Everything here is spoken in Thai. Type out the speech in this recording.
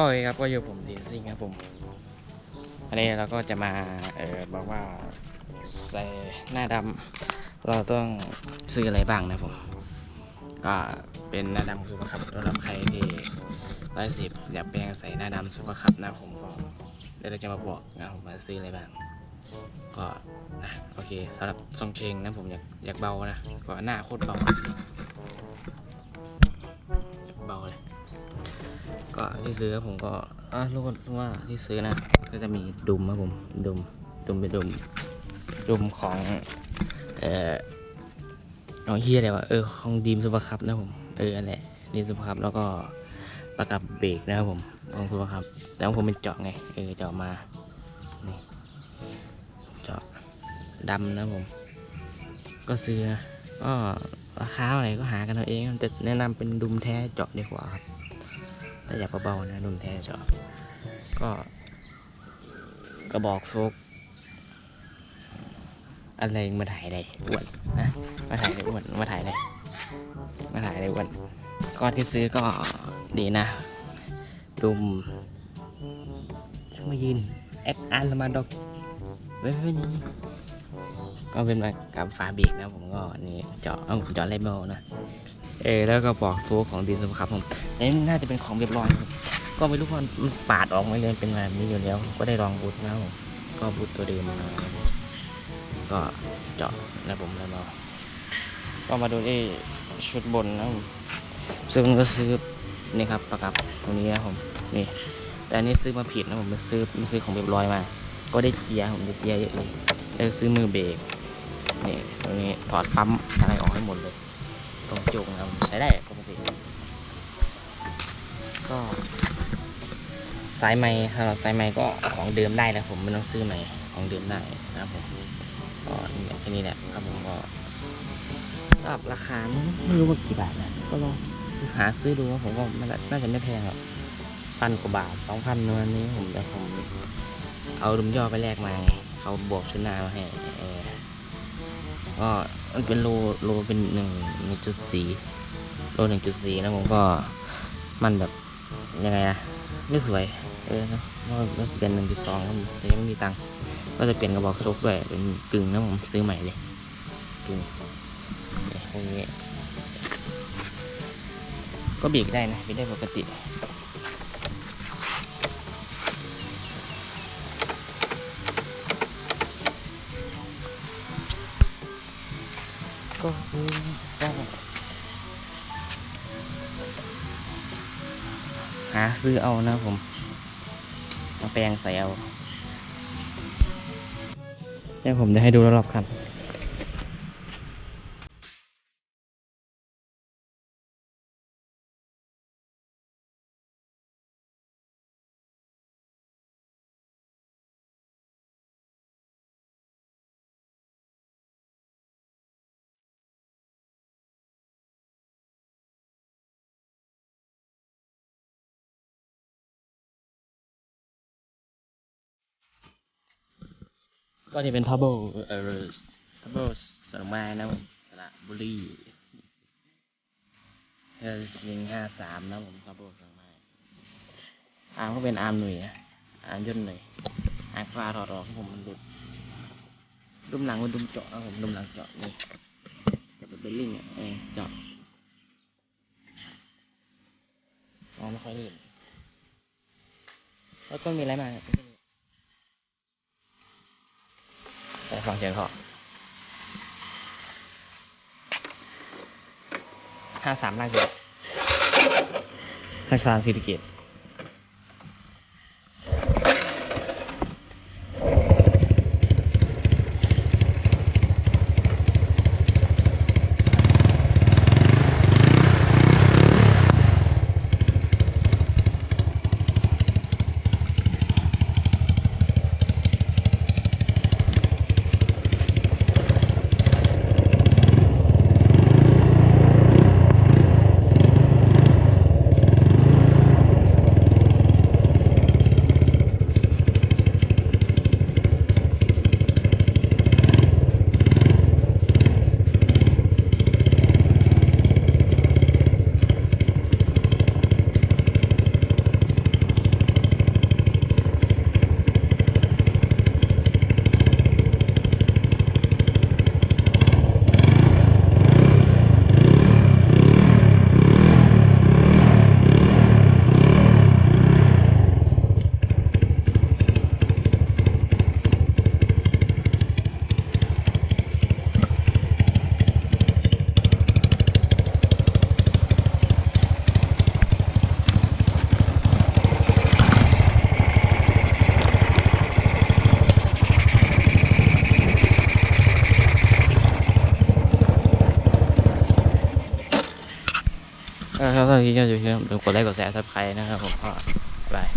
ก็เลยครับก็อยู่ผมดีซิงครับผมอันนี้เราก็จะมาเออบอกว่าใส่หน้าดำเราต้องซื้ออะไรบ้างนะผมก็เป็นหน้าดำซูเปอร์คัพสำหรับใครที่ร้อยสิบอยากแปลงใส่หน้าดำซูเปอร์คัพนะผมก็เดี๋ยวเราจะมาบอกนะผมมาซื้ออะไรบ้างก็นะโอเคสำหรับทรงเชงนะผมอยากอยากเบานะก็หน้าโคตรเบาเบาเลย ก็ที่ซื้อผมก็อะรู้กันว่าที่ซื้อนะ ก็จะมีดุมครับผมดุมดุมเป็นดุมดุมของเอ่อน้องเฮียอะไรวะเออของดีมซูเปอร์คัพนะผมเอออันแหละดีมซูเปอร์คัพแล้วก็ประกับเบรกนะครับผมของซูเปอร์คัพแต่ของผมเป็นเจาะไงเออเจาะมานี่เจาะดำนะผม ก็ซื้อก็ราคาอะไรก็หากันเอาเองแต่แนะนำเป็นดุมแท้เจาะดีกว่าครับ ถ้าอยากเบาๆนะดุมแท้จาะก็กระบอกโฟกอะไรมาถ่ายอะไรอ้วนนะมาถ่ายอะไรอ้วนมาถ่ายอะไรมาถ่ายอะไรอ้วนก็ที่ซื้อก็ดีนะดุมช่วยยืนแอคอันละมาดอกเว้ยเว้ยนี่ก็เป็นมากับฝาเบรกนะผมก็นี่เจาะเอ้าเจาะเลเบลนะ เออแล้วก็บอกโฟกของดีสครับผมแต่นี่น่าจะเป็นของเรียบร้อยก็ไม่รู้ว่ามันปาดออกไหมเลยเป็นแบบนี้อยู่แล้ว ก็ได้ลองบูทแล้วก็บูทตัวเดิมมาก็เจาะนะผมแล้วเราก็มาดูที่ชุดบนนะผมซึ่งก็ซื้อนี่ครับประกับตรงนี้นะผมนี่แต่อันนี้ซื้อมาผิดนะผมไม่ซื้อไม่ซื้อของเรียบร้อยมา ก็ได้เกียร์ผมได้เกียร์เยอะเลยแล้วซื้อมือเบรกนี่ตรงนี้ถอดปั๊มอะไรออกให้หมดเลย ตรงจุกนะครับใช้ได้ปกติก็สายไม้สำหรับสายไม้ก็ของเดิมได้แล้วผมไม่ต้องซื้อใหม่ของเดิมได้นะครับผมก็แหละแค่นี้แหละครับผมก็สำหรับราคาไม่รู้ว่ากี่บาทนะก็ลองหาซื้อดูว่าผมก็น่าน่าจะไม่แพงหรอกพันกว่าบาทสองพันวันนี้ผมแต่ผมเอาดุมย่อไปแลกมาเขาบวกชุดหน้ามาให้ ก็มันเป็นโลโลเป็นหนึ่งหนึ่งจุดสี่โลหนึ่งจุดสี่แล้วผมก็มันแบบยังไงนะไม่สวย เออนะก็จะเป็นหนึ่งจุดสองครับแต่ยังไม่มีตังค์ก็จะเปลี่ยนกระบอกโชคด้วยเป็นกึ่งนะผมซื้อใหม่เลยกึ่งเนี่ยพวกนี้ก็บีกได้นะบีกได้ปกติ ก็ซื้อได้หาซื้อเอานะผม มาแปลงใส่เอาเดี๋ยวผมจะให้ดูรอบๆคัน ก็จะเป็นทับเบิลเออทับเบิลสนไม้นะผมสระบุรีเฮลซิงห้าสามนะผมทับเบิลสนไม้อาร์มก็เป็นอาร์มหนุ่ยนะอาร์มย่นหนุ่ยอาร์มฟ้าถอดออกของผมมันหลุดดุมหลังมันดุมเจาะนะผมดุมหลังเจาะนี่จะเป็นเบลลิงอะเออเจาะมองไม่ค่อยลื่นแล้วก็มีอะไรมาครับ แต่ ฟังเสียงเขาห้าสามน่างเดียวห้าสามซีดิเกต ก็ครับตอนนี้ก็อยู่ที่ลืมกดไลค์กดแชร์ซับสไครต์นะครับผมก็บาย